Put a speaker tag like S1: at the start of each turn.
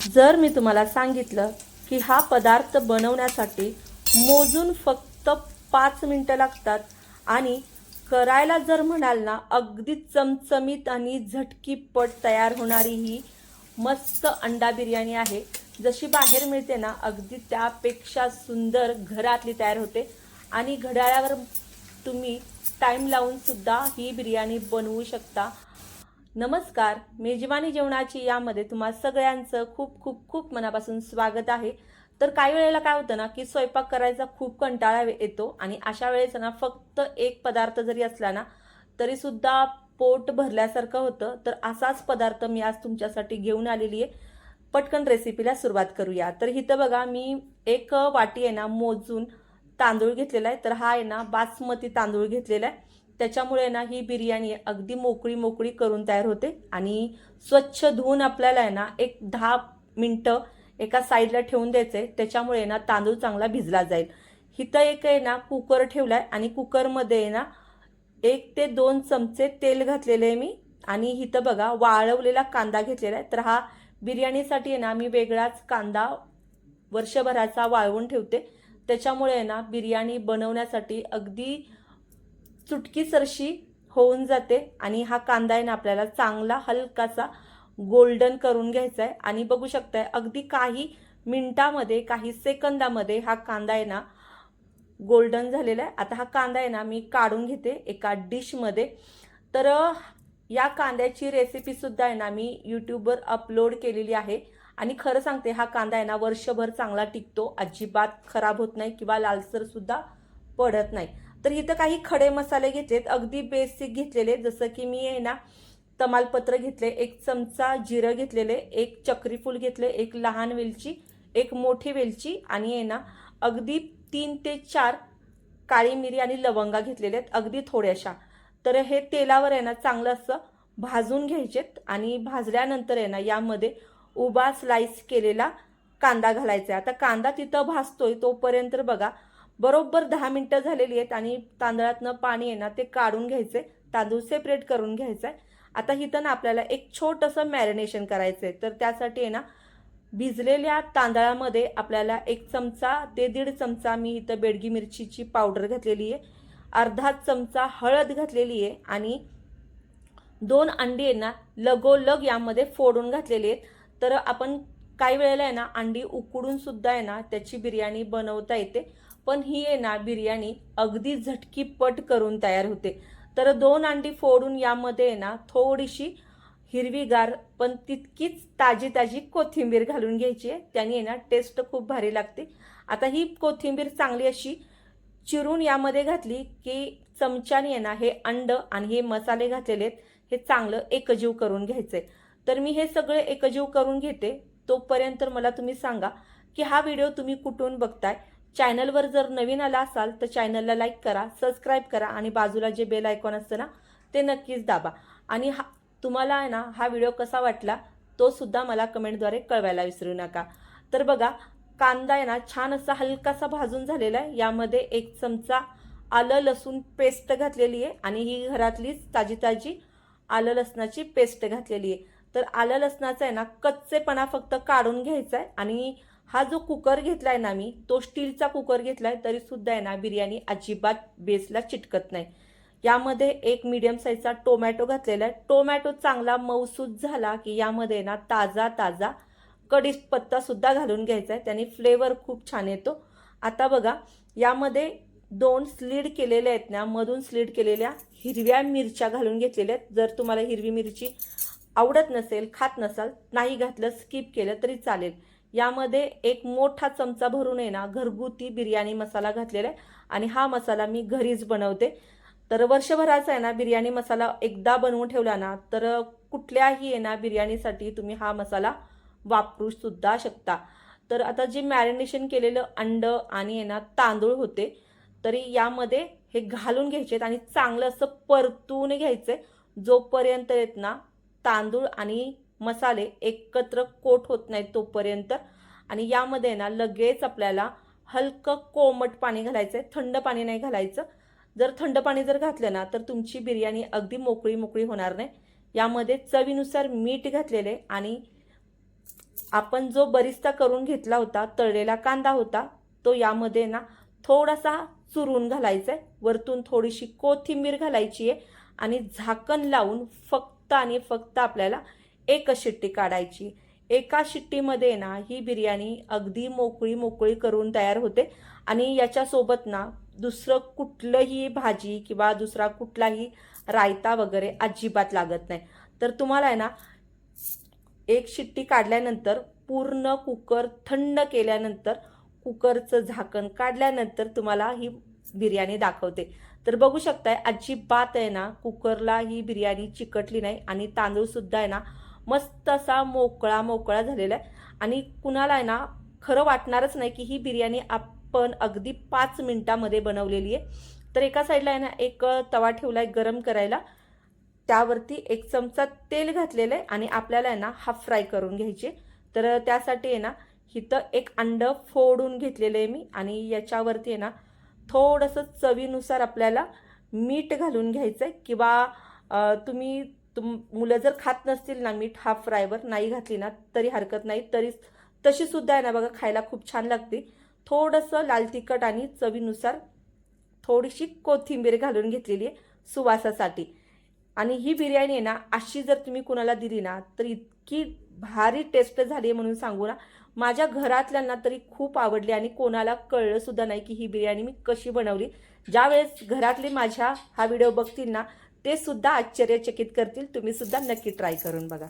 S1: जर मी तुम्हाला सांगितलं की हा पदार्थ बनवण्यासाठी मोजून फक्त पाच मिनटं लागतात आणि करायला जर म्हणाल ना अगदी चमचमीत आणि झटकीपट तयार होणारी ही मस्त अंडा बिर्याणी आहे. जशी बाहेर मिळते ना अगदी त्यापेक्षा सुंदर घरातली तयार होते. आणि घड्याळावर तुम्ही टाईम लावून सुद्धा ही बिर्याणी बनवू शकता. नमस्कार मेजवानी जेवणाची यामध्ये तुम्हा सगळ्यांचं खूप खूप खूप मनापासून स्वागत आहे. तर काही वेळेला काय होतं ना की स्वयंपाक करायचा खूप कंटाळा येतो आणि अशा वेळेस ना फक्त एक पदार्थ जरी असला ना तरी सुद्धा पोट भरल्यासारखं होतं. तर असाच पदार्थ मी आज तुमच्यासाठी घेऊन आलेली आहे. पटकन रेसिपीला सुरुवात करूया. तर इथं बघा मी एक वाटी आहे ना मोजून तांदूळ घेतलेला आहे. तर हा आहे ना बासमती तांदूळ घेतलेला आहे. त्याच्यामुळे ना ही बिर्याणी अगदी मोकळी मोकळी करून तयार होते. आणि स्वच्छ धुवून आपल्याला आहे ना एक दहा मिनटं एका साईडला ठेवून द्यायचे. त्याच्यामुळे ना तांदूळ चांगला भिजला जाईल. इथं एक आहे ना कुकर ठेवला आहे आणि कुकरमध्ये आहे ना एक ते दोन चमचे तेल घातलेले आहे मी. आणि इथं बघा वाळवलेला कांदा घेतलेला आहे. तर हा बिर्याणीसाठी आहे ना मी वेगळाच कांदा वर्षभराचा वाळवून ठेवते. त्याच्यामुळे आहे ना बिर्याणी बनवण्यासाठी अगदी चुटकीसरशी होऊन जाते आणि हा कांदा आहे ना आपल्याला चांगला हलकासा गोल्डन करून घ्यायचा आहे. आणि बघू शकताय अगदी काही मिनिटामध्ये काही सेकंदामध्ये हा कांदा आहे ना गोल्डन झालेला आहे. आता हा कांदा आहे ना मी काढून घेते एका डिशमध्ये तर या कांद्याची रेसिपीसुद्धा आहे ना मी यूट्यूबवर अपलोड केलेली आहे. आणि खरं सांगते हा कांदा आहे ना वर्षभर चांगला टिकतो. अजिबात खराब होत नाही किंवा लालसरसुद्धा पडत नाही. तर इथं काही खडे मसाले घेतलेत अगदी बेसिक घेतलेले. जसं की मी आहे ना तमालपत्र घेतले एक चमचा जिरं घेतलेले एक चक्रीफूल घेतले एक लहान वेलची एक मोठी वेलची आणि आहे ना अगदी तीन ते चार काळी मिरी आणि लवंगा घेतलेले आहेत अगदी थोड्याशा. तर हे तेलावर आहे ना चांगलं असं भाजून घ्यायचेत आणि भाजल्यानंतर आहे ना यामध्ये उभा स्लाइस केलेला कांदा घालायचा आहे. आता कांदा तिथं भाजतोय तोपर्यंत बघा बरोबर दहा मिनटं झालेली आहेत आणि तांदळातनं पाणी आहे ना ते काढून घ्यायचंय. तांदूळ सेपरेट करून घ्यायचा आहे आता इथं ना आपल्याला एक छोटंसं मॅरिनेशन करायचं आहे तर त्यासाठी आहे ना भिजलेल्या तांदळामध्ये आपल्याला एक चमचा ते दीड चमचा मी इथं बेडगी मिरचीची पावडर घातलेली आहे. अर्धा चमचा हळद घातलेली आहे आणि दोन अंडी आहे ना लगोलग यामध्ये फोडून घातलेली आहेत. तर आपण काही वेळेला आहे ना अंडी उकडून सुद्धा आहे ना त्याची बिर्याणी बनवता येते. पण ही आहे ना बिर्याणी अगदी झटकीपट करून तयार होते. तर दोन अंडी फोडून यामध्ये आहे ना थोडीशी हिरवीगार पण तितकीच ताजी ताजी कोथिंबीर घालून घ्यायची आहे. त्याने आहे ना टेस्ट खूप भारी लागते. आता ही कोथिंबीर चांगली अशी चिरून यामध्ये घातली की चमच्याने आहे ना हे अंड आणि हे मसाले घातलेले आहेत हे चांगलं एकजीव करून घ्यायचं आहे तर मी हे सगळे एकजीव करून घेते. तोपर्यंत मला तुम्ही सांगा की हा व्हिडिओ तुम्ही कुठून बघताय? चॅनलवर जर नवीन आला असाल तर चॅनलला लाईक करा सबस्क्राईब करा आणि बाजूला जे बेल आयकॉन असतं ना ते नक्कीच दाबा. आणि हा तुम्हाला आहे ना हा व्हिडिओ कसा वाटला तो सुद्धा मला कमेंटद्वारे कळवायला विसरू नका. तर बघा कांदा आहे ना छान असा हलकासा भाजून झालेला आहे. यामध्ये एक चमचा आलं लसूण पेस्ट घातलेली आहे आणि ही घरातलीच ताजी ताजी आलं लसणाची पेस्ट घातलेली आहे. तर आलं लसणाचा आहे ना कच्चेपणा फक्त काढून घ्यायचा आहे आणि हा जो कुकर घेतलाय ना मी तो स्टीलचा कुकर घेतलाय तरी सुद्धा आहे ना बिर्याणी अजिबात बेसला चिटकत नाही. यामध्ये एक मीडियम साईजचा टोमॅटो घातलेला आहे. टोमॅटो चांगला मऊसूद झाला की यामध्ये ना ताजा ताजा कढीपत्ता सुद्धा घालून घ्यायचा आहे. त्याने फ्लेवर खूप छान येतो. आता बघा यामध्ये दोन स्लीड केलेल्या आहेत ना मधून स्लीड केलेल्या हिरव्या मिरच्या घालून घेतलेल्या आहेत. जर तुम्हाला हिरवी मिरची आवडत नसेल खात नसाल नाही घातलं स्किप केलं तरी चालेल. यामध्ये एक मोठा चमचा भरून आहे ना घरगुती बिर्याणी मसाला घातलेला आहे. आणि हा मसाला मी घरीच बनवते. तर वर्षभराचा आहे ना बिर्याणी मसाला एकदा बनवून ठेवला ना तर कुठल्याही आहे ना बिर्याणीसाठी तुम्ही हा मसाला वापरू सुद्धा शकता. तर आता जे मॅरिनेशन केलेलं अंड आणि आहे ना तांदूळ होते तरी यामध्ये हे घालून घ्यायचे आणि चांगलं असं परतून घ्यायचे जोपर्यंत येत ना तांदूळ आणि मसाले एकत्र कोट होत नाहीत तोपर्यंत. आणि यामध्ये ना लगेच आपल्याला हलकं कोमट पाणी घालायचं आहे थंड पाणी नाही घालायचं. जर थंड पाणी जर घातलं ना तर तुमची बिर्याणी अगदी मोकळी मोकळी होणार नाही. यामध्ये चवीनुसार मीठ घातलेले आणि आपण जो बरिस्ता करून घेतला होता तळलेला कांदा होता तो यामध्ये ना थोडासा चुरून घालायचा आहे वरतून थोडीशी कोथिंबीर घालायची आहे आणि झाकण लावून फक्त आणि फक्त आपल्याला एकच शिट्टी काढायची. एका शिट्टीमध्ये ना ही बिर्याणी अगदी मोकळी मोकळी करून तयार होते. आणि याच्यासोबत ना दुसरं कुठलंही भाजी किंवा दुसरा कुठलाही रायता वगैरे अजिबात लागत नाही. तर तुम्हाला आहे ना एक शिट्टी काढल्यानंतर पूर्ण कुकर थंड केल्यानंतर कुकरचं झाकण काढल्यानंतर तुम्हाला ही बिर्याणी दाखवते. तर बघू शकताय अजिबात आहे ना कुकरला ही बिर्याणी चिकटली नाही. आणि तांदूळसुद्धा आहे ना मस्त असा मोकळा मोकळा झालेला आहे. आणि कुणाला आहे ना खरं वाटणारच नाही की ही बिर्याणी आपण अगदी पाच मिनटामध्ये बनवलेली आहे. तर एका साईडला आहे ना एक तवा ठेवला आहे गरम करायला. त्यावरती एक चमचा तेल घातलेलं आहे आणि आपल्याला आहे ना हाफ फ्राय करून घ्यायचे तर त्यासाठी आहे ना इथं एक अंड फोडून घेतलेलं आहे मी. आणि याच्यावरती आहे ना थोडंसं चवीनुसार आपल्याला मीठ घालून घ्यायचं आहे किंवा तुम्ही तुम मुलं जर खात नसतील ना मीठ हाफ फ्रायवर नाही घातली ना तरी हरकत नाही. तरी तशी सुद्धा आहे ना बघा खायला खूप छान लागते. थोडंसं लाल तिखट आणि चवीनुसार थोडीशी कोथिंबीर घालून घेतलेली आहे सुवासासाठी. आणि ही बिर्याणी आहे ना अशी जर तुम्ही कुणाला दिली ना तर इतकी भारी टेस्ट झाली आहे म्हणून सांगू ना. माझ्या घरातल्यांना तरी खूप आवडली आणि कोणाला कळलं सुद्धा नाही की ही बिर्याणी मी कशी बनवली. ज्यावेळेस घरातले माझ्या हा व्हिडिओ बघतील ना ते सुद्धा आश्चर्यचकित करतील. तुम्ही सुद्धा नक्की ट्राय करून बघा.